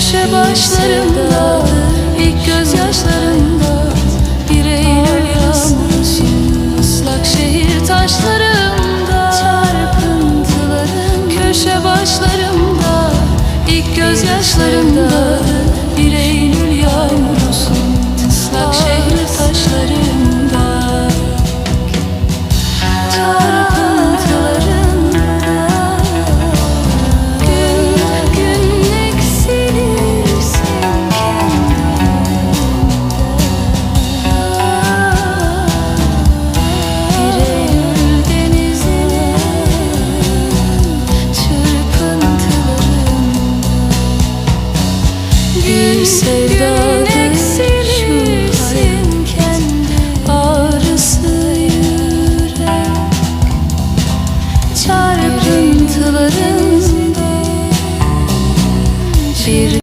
Köşe başlarında ilk gözyaşlarında Eylül yağmuru ıslak şehir taşlarında Çarpıntıların köşe başlarında ilk gözyaşlarında Bir Eylül yağmurusun ıslak şehir taşlarında. Çarpıntılarında gün sevda eksilirsin kendi ağrısı yürek Çarpıntılarında bir